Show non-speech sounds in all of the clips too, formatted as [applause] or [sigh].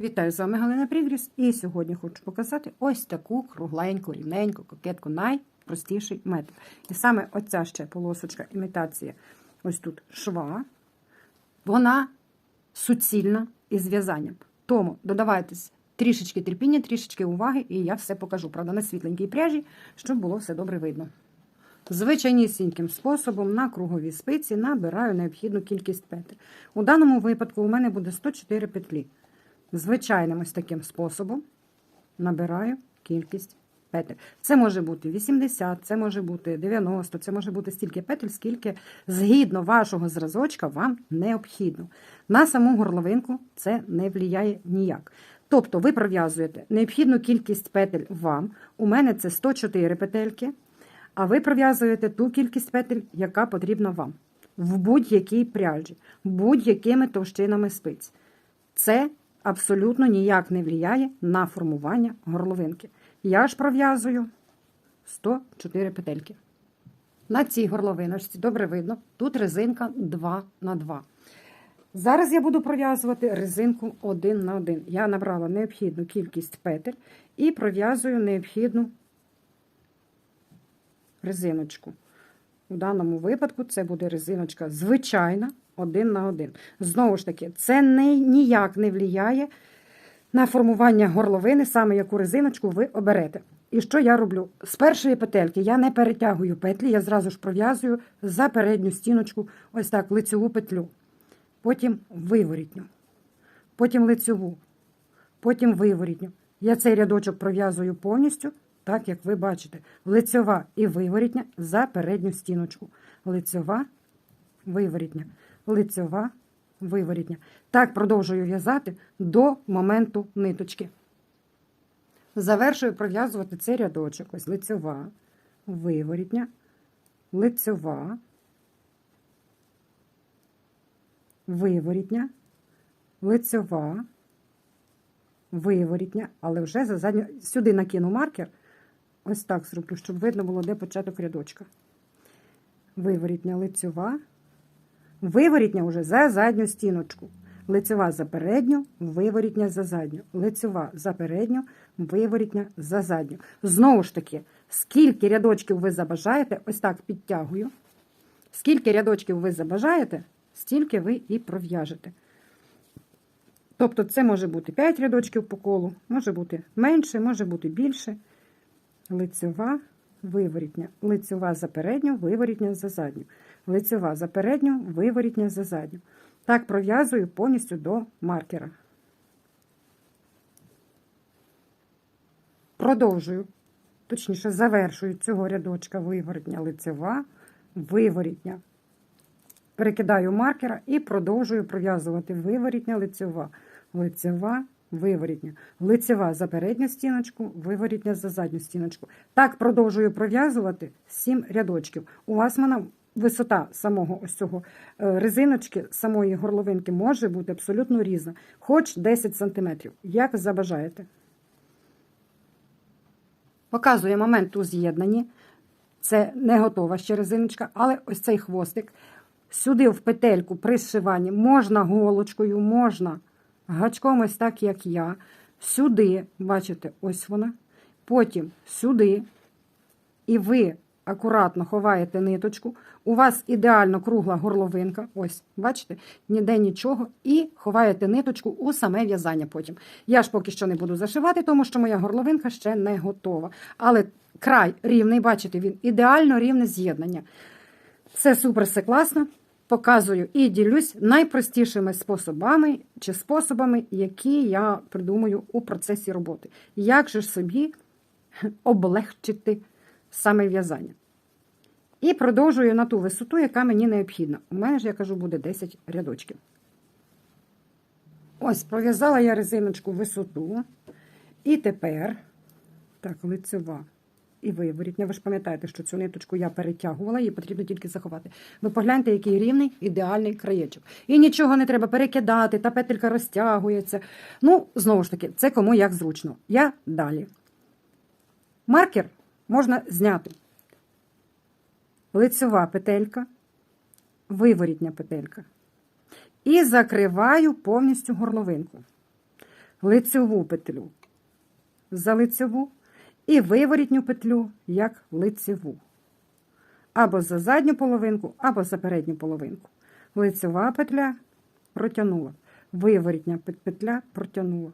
Вітаю з вами Галина Прігріс. І сьогодні хочу показати ось таку кругленьку, рівненьку кокетку, найпростіший метод. І саме оця ще полосочка імітація, ось тут шва, вона суцільна із в'язанням. Тому додавайтесь трішечки терпіння, трішечки уваги, і я все покажу. Правда, на світленькій пряжі, щоб було все добре видно. Звичайнісіньким способом на круговій спиці набираю необхідну кількість петель. У даному випадку у мене буде 104 петлі. Звичайним ось таким способом набираю кількість петель. Це може бути 80, це може бути 90, це може бути стільки петель, скільки згідно вашого зразочка вам необхідно. На саму горловинку це не впливає ніяк. Тобто ви пров'язуєте необхідну кількість петель вам. У мене це 104 петельки, а ви пров'язуєте ту кількість петель, яка потрібна вам. В будь-якій пряжі, будь-якими товщинами спиць. Це абсолютно ніяк не впливає на формування горловинки. Я ж пров'язую 104 петельки. На цій горловиночці добре видно, тут резинка 2 на 2. Зараз я буду пров'язувати резинку 1 на 1. Я набрала необхідну кількість петель і пров'язую необхідну резиночку. У даному випадку це буде резиночка звичайна один на один. Знову ж таки, це не, ніяк не впливає на формування горловини, саме яку резиночку ви оберете. І що я роблю? З першої петельки я не перетягую петлі, я зразу ж пров'язую за передню стіночку, ось так, лицеву петлю. Потім виворітню, потім лицеву, потім виворітню. Я цей рядочок пров'язую повністю, так як ви бачите, лицьова і виворітня за передню стіночку. Лицьова, виворітня, лицьова, виворітня. Так продовжую в'язати до моменту ниточки. Завершую пров'язувати цей рядочок. Ось лицьова, виворітня, лицьова, виворітня, лицьова, виворітня, але вже за задню. Сюди накину маркер. Ось так зроблю, щоб видно було, де початок рядочка. Виворітня лицьова. Виворітня вже за задню стіночку. Лицьова за передню, виворітня за задню. Лицьова за передню, виворітня за задню. Знову ж таки, скільки рядочків ви забажаєте, ось так підтягую. Скільки рядочків ви забажаєте, стільки ви і пров'яжете. Тобто, це може бути 5 рядочків по колу, може бути менше, може бути більше. Лицьова, виворітня. Лицьова за передню, виворітня за задню. Лицьова за передню, виворітня за задню. Так пров'язую повністю до маркера. Продовжую, точніше, завершую цього рядочка виворітня лицева, виворітня. Перекидаю маркера і продовжую пров'язувати виворітня лицева, лицева, виворітня. Лицева за передню стіночку, виворітня за задню стіночку. Так продовжую пров'язувати 7 рядочків. У вас вона висота самого ось цього е, резиночки, самої горловинки може бути абсолютно різна, хоч 10 см, як забажаєте. Показує момент у з'єднанні. Це не готова ще резиночка, але ось цей хвостик. Сюди в петельку при зшиванні можна голочкою, можна гачком, ось так, як я. Сюди, бачите, ось вона. Потім сюди. І ви акуратно ховаєте ниточку. У вас ідеально кругла горловинка. Ось, бачите, ніде нічого. І ховаєте ниточку у саме в'язання потім. Я ж поки що не буду зашивати, тому що моя горловинка ще не готова. Але край рівний, бачите, він ідеально рівне з'єднання. Все супер, все класно. Показую і ділюсь найпростішими способами чи способами, які я придумаю у процесі роботи. Як же собі [laughs] облегчити саме в'язання? І продовжую на ту висоту, яка мені необхідна. У мене ж, я кажу, буде 10 рядочків. Ось, пров'язала я резиночку висоту. І тепер, так, лицева і виворітня. Ви ж пам'ятаєте, що цю ниточку я перетягувала, її потрібно тільки заховати. Ви погляньте, який рівний ідеальний краєчок. І нічого не треба перекидати, та петелька розтягується. Ну, знову ж таки, це кому як зручно. Я далі. Маркер можна зняти. Лицева петелька, виворітня петелька. І закриваю повністю горловинку. лицьову петлю за лицьову і виворітню петлю як лицеву. Або за задню половинку, або за передню половинку. Лицева петля протягнула. Виворітня петля протягнула.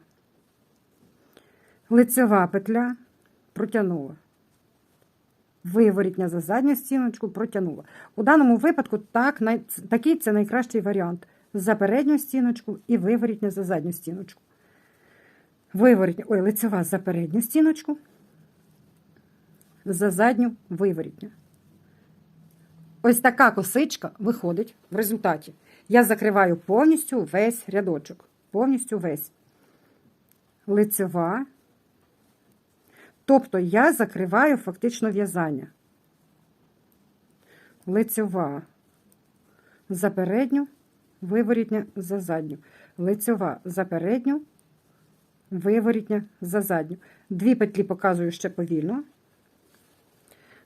Лицева петля протягнула. Виворітня за задню стіночку протягнула. У даному випадку так, най- такий це найкращий варіант. За передню стіночку і виворітня за задню стіночку. Виворітня, ой, лицева за передню стіночку, за задню виворітня. Ось така косичка виходить в результаті. Я закриваю повністю весь рядочок. Повністю весь. Лицева. Тобто я закриваю фактично в'язання. Лицева за передню, виворітня за задню. Лицева за передню, виворітня за задню. Дві петлі показую ще повільно.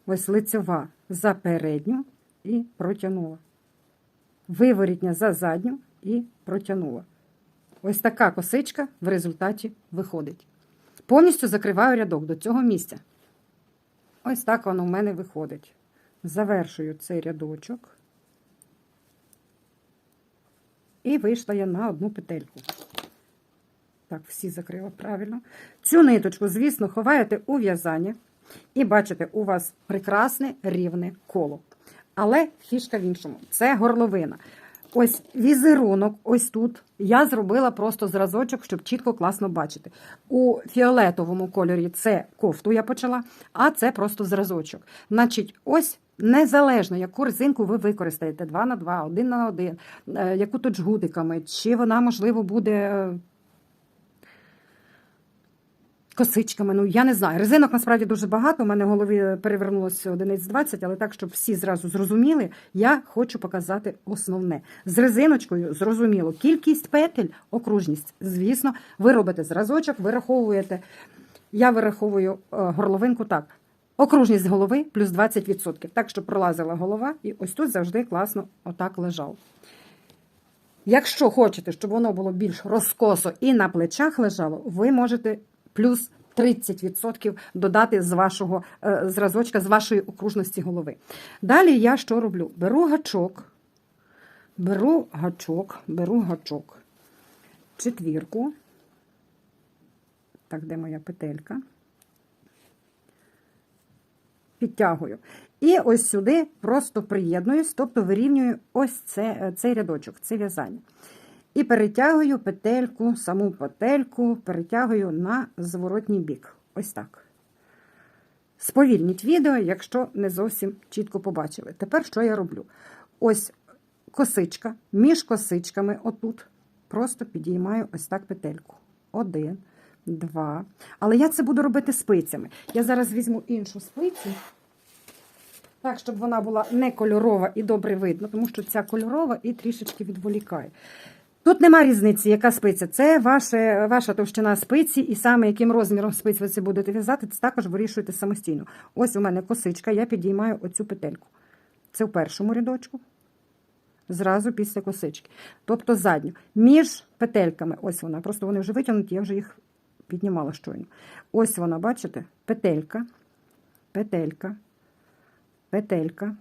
Ось лицева за передню і протягнула. Виворітня за задню і протягнула. Ось така косичка в результаті виходить. Повністю закриваю рядок до цього місця. Ось так воно в мене виходить. Завершую цей рядочок. І вийшла я на одну петельку. Так, всі закрила правильно. Цю ниточку, звісно, ховаєте у в'язання. І бачите, у вас прекрасне рівне коло. Але фішка в іншому. Це горловина. Ось візерунок, ось тут. Я зробила просто зразочок, щоб чітко класно бачити. У фіолетовому кольорі це кофту я почала, а це просто зразочок. Значить, ось незалежно, яку резинку ви використаєте: 2 на 2, 1 на 1, е, яку тут жгутиками, чи вона, можливо, буде. Косичками, ну я не знаю. Резинок насправді дуже багато. У мене в голові перевернулося одиниць 20, але так, щоб всі зразу зрозуміли, я хочу показати основне. З резиночкою зрозуміло. Кількість петель, окружність. Звісно, ви робите зразочок, вираховуєте. Я вираховую е, горловинку так. Окружність голови плюс 20%. Так, щоб пролазила голова, і ось тут завжди класно отак лежав. Якщо хочете, щоб воно було більш розкосо і на плечах лежало, ви можете плюс 30% додати з вашого е, зразочка, з вашої окружності голови. Далі я що роблю? Беру гачок, беру гачок, беру гачок, четвірку. Так, де моя петелька? Підтягую. І ось сюди просто приєднуюсь, тобто вирівнюю ось це, е, цей рядочок, це в'язання. І перетягую петельку, саму петельку, перетягую на зворотній бік. Ось так. Сповільніть відео, якщо не зовсім чітко побачили. Тепер що я роблю? Ось косичка, між косичками, отут, просто підіймаю ось так петельку. Один, два. Але я це буду робити спицями. Я зараз візьму іншу спицю. Так, щоб вона була не кольорова і добре видно, тому що ця кольорова і трішечки відволікає. Тут нема різниці, яка спиця. Це ваше, ваша товщина спиці, і саме яким розміром спиць ви це будете в'язати, це також вирішуєте самостійно. Ось у мене косичка, я підіймаю оцю петельку. Це в першому рядочку, зразу після косички. Тобто задню. Між петельками, ось вона, просто вони вже витягнуті, я вже їх піднімала щойно. Ось вона, бачите? Петелька, петелька, петелька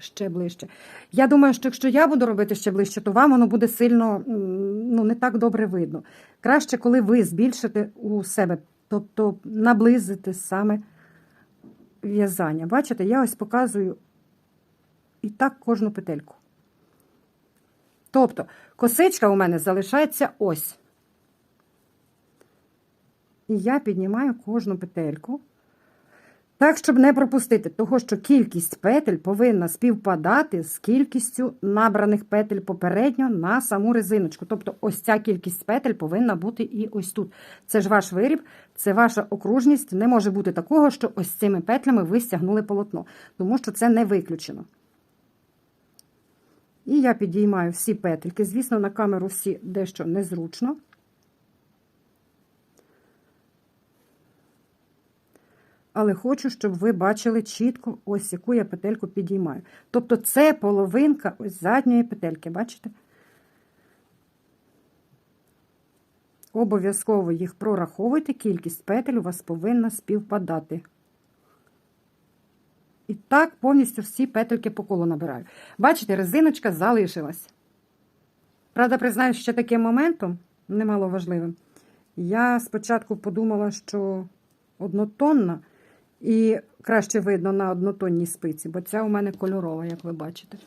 ще ближче. Я думаю, що якщо я буду робити ще ближче, то вам воно буде сильно ну, не так добре видно. Краще, коли ви збільшите у себе, тобто наблизите саме в'язання. Бачите, я ось показую і так кожну петельку. Тобто, косичка у мене залишається ось. І я піднімаю кожну петельку. Так, щоб не пропустити, того, що кількість петель повинна співпадати з кількістю набраних петель попередньо на саму резиночку. Тобто, ось ця кількість петель повинна бути і ось тут. Це ж ваш виріб, це ваша окружність. Не може бути такого, що ось цими петлями ви стягнули полотно, тому що це не виключено. І я підіймаю всі петельки. Звісно, на камеру всі дещо незручно. Але хочу, щоб ви бачили чітко, ось яку я петельку підіймаю. Тобто це половинка ось задньої петельки, бачите? Обов'язково їх прораховуйте, кількість петель у вас повинна співпадати. І так повністю всі петельки по колу набираю. Бачите, резиночка залишилась. Правда, признаюсь, ще таким моментом, немало важливим. Я спочатку подумала, що однотонна і краще видно на однотонній спиці, бо ця у мене кольорова, як ви бачите.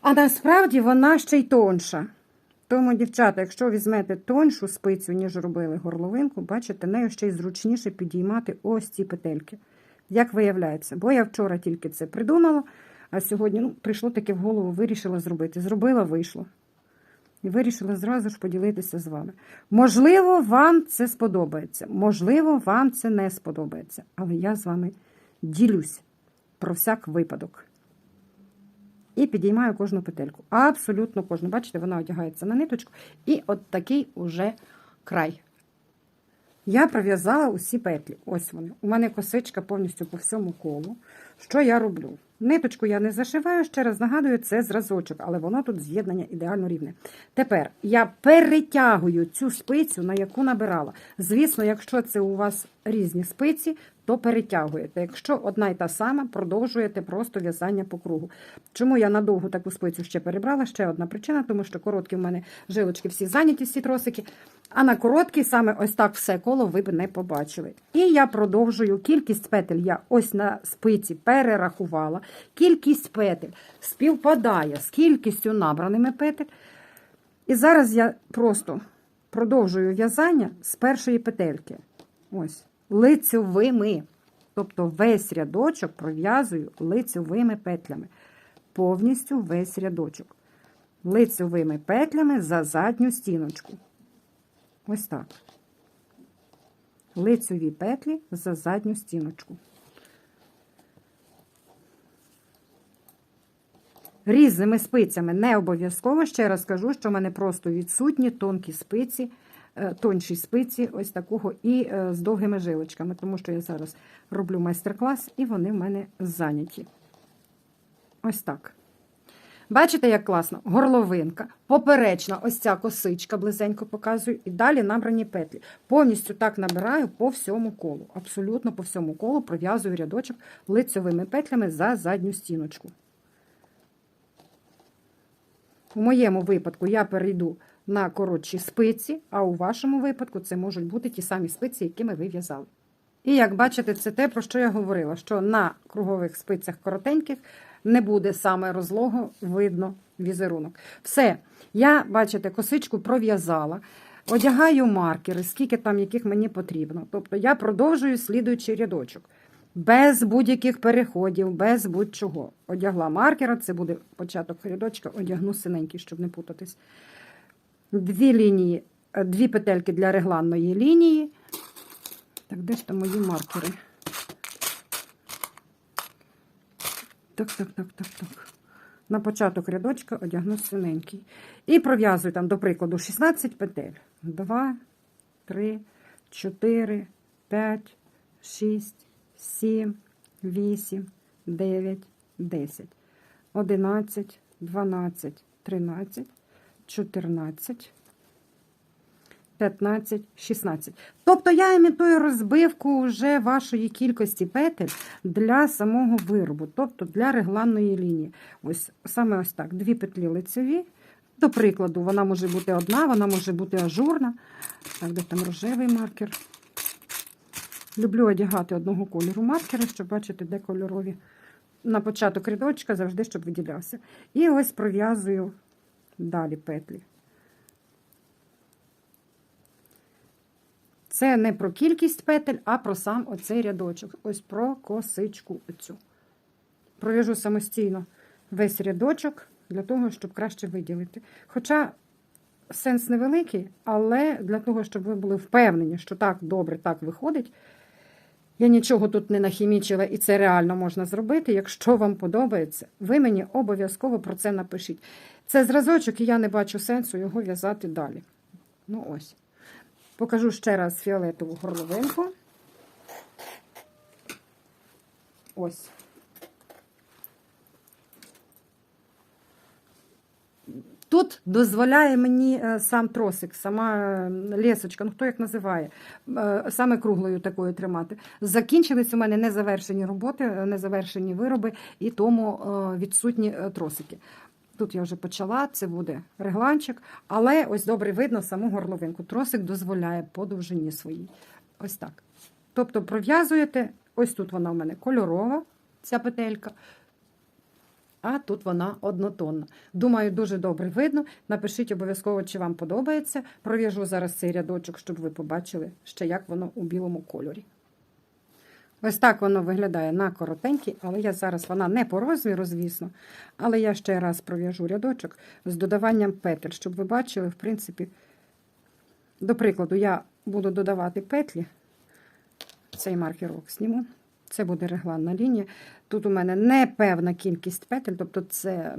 А насправді вона ще й тонша. Тому, дівчата, якщо візьмете тоншу спицю, ніж робили горловинку, бачите, нею ще й зручніше підіймати ось ці петельки. Як виявляється, бо я вчора тільки це придумала, а сьогодні ну, прийшло таке в голову, вирішила зробити. Зробила, вийшло. І вирішила зразу ж поділитися з вами. Можливо, вам це сподобається, можливо, вам це не сподобається. Але я з вами ділюсь про всяк випадок. І підіймаю кожну петельку. Абсолютно кожну. Бачите, вона одягається на ниточку. І от такий уже край. Я пров'язала усі петлі. Ось вони. У мене косичка повністю по всьому колу. Що я роблю? Ниточку я не зашиваю, ще раз нагадую, це зразочок, але воно тут з'єднання ідеально рівне. Тепер я перетягую цю спицю, на яку набирала. Звісно, якщо це у вас різні спиці, то перетягуєте. Якщо одна й та сама, продовжуєте просто в'язання по кругу. Чому я надовго таку спицю ще перебрала? Ще одна причина, тому що короткі в мене жилочки всі зайняті, всі тросики. А на короткій саме ось так все коло ви б не побачили. І я продовжую. Кількість петель я ось на спиці перерахувала. Кількість петель співпадає з кількістю набраними петель. І зараз я просто продовжую в'язання з першої петельки. Ось, лицьовими. Тобто весь рядочок пров'язую лицьовими петлями. Повністю весь рядочок. Лицьовими петлями за задню стіночку. Ось так. Лицьові петлі за задню стіночку. Різними спицями не обов'язково. Ще раз кажу, що в мене просто відсутні тонкі спиці, е, тонші спиці, ось такого, і е, з довгими жилочками, тому що я зараз роблю майстер-клас, і вони в мене зайняті. Ось так. Бачите, як класно? Горловинка, поперечна, ось ця косичка, близенько показую, і далі набрані петлі. Повністю так набираю по всьому колу. Абсолютно по всьому колу пров'язую рядочок лицьовими петлями за задню стіночку. У моєму випадку я перейду на коротші спиці, а у вашому випадку це можуть бути ті самі спиці, якими ви в'язали. І як бачите, це те, про що я говорила, що на кругових спицях коротеньких не буде саме розлого видно візерунок. Все, я, бачите, косичку пров'язала, одягаю маркери, скільки там яких мені потрібно. Тобто я продовжую слідуючий рядочок. Без будь-яких переходів, без будь-чого. Одягла маркера, це буде початок рядочка, одягну синенький, щоб не путатись. Дві лінії, е, дві петельки для регланної лінії. Так, де ж там мої маркери? Так, так, так, так, так. На початок рядочка одягну синенький. І пров'язую там, до прикладу, 16 петель. 2, 3, 4, 5, 6, 7, 8, 9, 10, 11, 12, 13, 14, 15, 16. Тобто я імітую розбивку вже вашої кількості петель для самого виробу, тобто для регланної лінії. Ось саме ось так. Дві петлі лицеві. До прикладу, вона може бути одна, вона може бути ажурна. Так, де там рожевий маркер. Люблю одягати одного кольору маркери, щоб бачити, де кольорові. На початок рядочка завжди, щоб виділявся. І ось пров'язую далі петлі. Це не про кількість петель, а про сам оцей рядочок. Ось про косичку оцю. Пров'яжу самостійно весь рядочок для того, щоб краще виділити. Хоча сенс невеликий, але для того, щоб ви були впевнені, що так добре, так виходить. Я нічого тут не нахімічила, і це реально можна зробити. Якщо вам подобається, ви мені обов'язково про це напишіть. Це зразочок, і я не бачу сенсу його в'язати далі. Ну ось. Покажу ще раз фіолетову горловинку. Ось. Тут дозволяє мені е, сам тросик, сама е, лесочка, ну хто як називає, е, саме круглою такою тримати. Закінчились у мене незавершені роботи, незавершені вироби і тому відсутні тросики. Тут я вже почала, це буде регланчик, але ось добре видно саму горловинку. Тросик дозволяє по довжині своїй. Ось так. Тобто пров'язуєте, ось тут вона у мене кольорова, ця петелька, а тут вона однотонна. Думаю, дуже добре видно. Напишіть обов'язково, чи вам подобається. Пров'яжу зараз цей рядочок, щоб ви побачили ще, як воно у білому кольорі. Ось так воно виглядає на коротенькій, але я зараз вона не по розміру, звісно. Але я ще раз пров'яжу рядочок з додаванням петель, щоб ви бачили, в принципі, до прикладу, я буду додавати петлі. Цей маркерок зніму. Це буде регланна лінія. Тут у мене непевна кількість петель, тобто це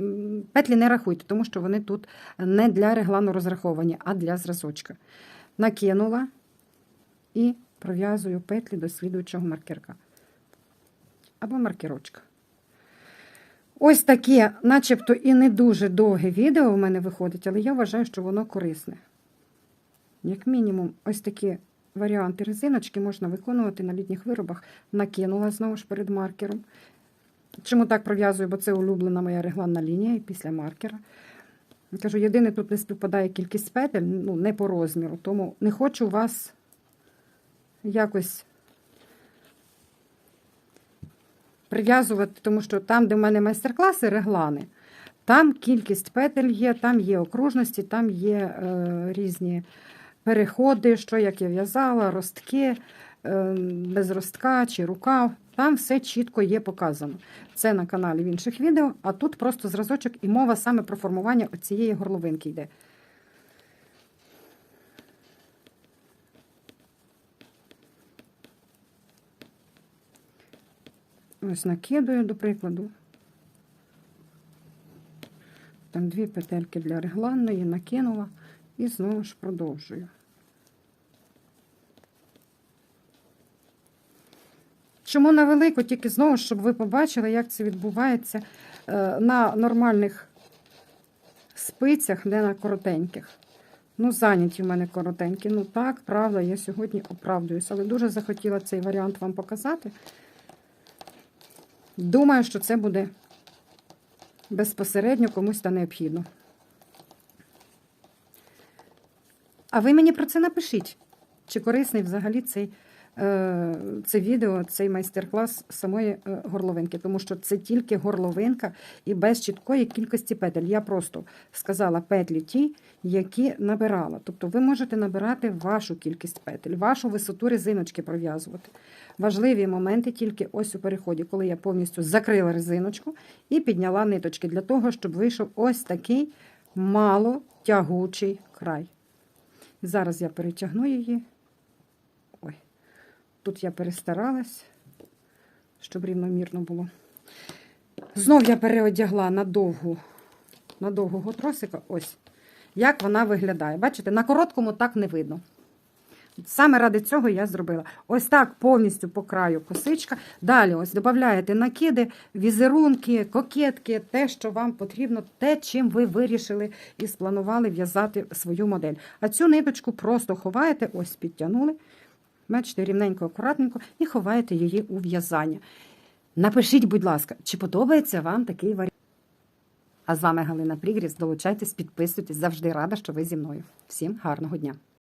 петлі не рахуйте, тому що вони тут не для реглану розраховані, а для зразочка. Накинула і пров'язую петлі до слідуючого маркерка. Або маркерочка. Ось таке, начебто, і не дуже довге відео у мене виходить, але я вважаю, що воно корисне. Як мінімум, ось такі варіанти резиночки можна виконувати на літніх виробах. Накинула знову ж перед маркером. Чому так пров'язую? Бо це улюблена моя регланна лінія після маркера. Кажу, єдине, тут не співпадає кількість петель, ну, не по розміру, тому не хочу вас якось прив'язувати, тому що там, де в мене майстер-класи, реглани, там кількість петель є, там є окружності, там є е, різні переходи, що як я в'язала, ростки, е, без ростка чи рукав. Там все чітко є показано. Це на каналі в інших відео, а тут просто зразочок і мова саме про формування цієї горловинки йде. Ось накидаю, до прикладу. Там дві петельки для регланної, накинула і знову ж продовжую. Чому на велику? Тільки знову, щоб ви побачили, як це відбувається е, на нормальних спицях, не на коротеньких. Ну, зайняті в мене коротенькі. Ну так, правда, я сьогодні оправдуюсь, але дуже захотіла цей варіант вам показати. Думаю, що це буде безпосередньо комусь та необхідно. А ви мені про це напишіть. Чи корисний взагалі цей, це відео, цей майстер-клас самої е, горловинки, тому що це тільки горловинка і без чіткої кількості петель. Я просто сказала петлі ті, які набирала. Тобто ви можете набирати вашу кількість петель, вашу висоту резиночки пров'язувати. Важливі моменти тільки ось у переході, коли я повністю закрила резиночку і підняла ниточки для того, щоб вийшов ось такий мало тягучий край. Зараз я перетягну її. Тут я перестаралась, щоб рівномірно було. Знов я переодягла на довгу, на довгого тросика. Ось, як вона виглядає. Бачите, на короткому так не видно. Саме ради цього я зробила. Ось так повністю по краю косичка. Далі ось додаєте накиди, візерунки, кокетки, те, що вам потрібно, те, чим ви вирішили і спланували в'язати свою модель. А цю ниточку просто ховаєте, ось підтягнули. Бачите, рівненько, акуратненько, і ховаєте її у в'язання. Напишіть, будь ласка, чи подобається вам такий варіант? А з вами Галина Прігріс. Долучайтесь, підписуйтесь. Завжди рада, що ви зі мною. Всім гарного дня!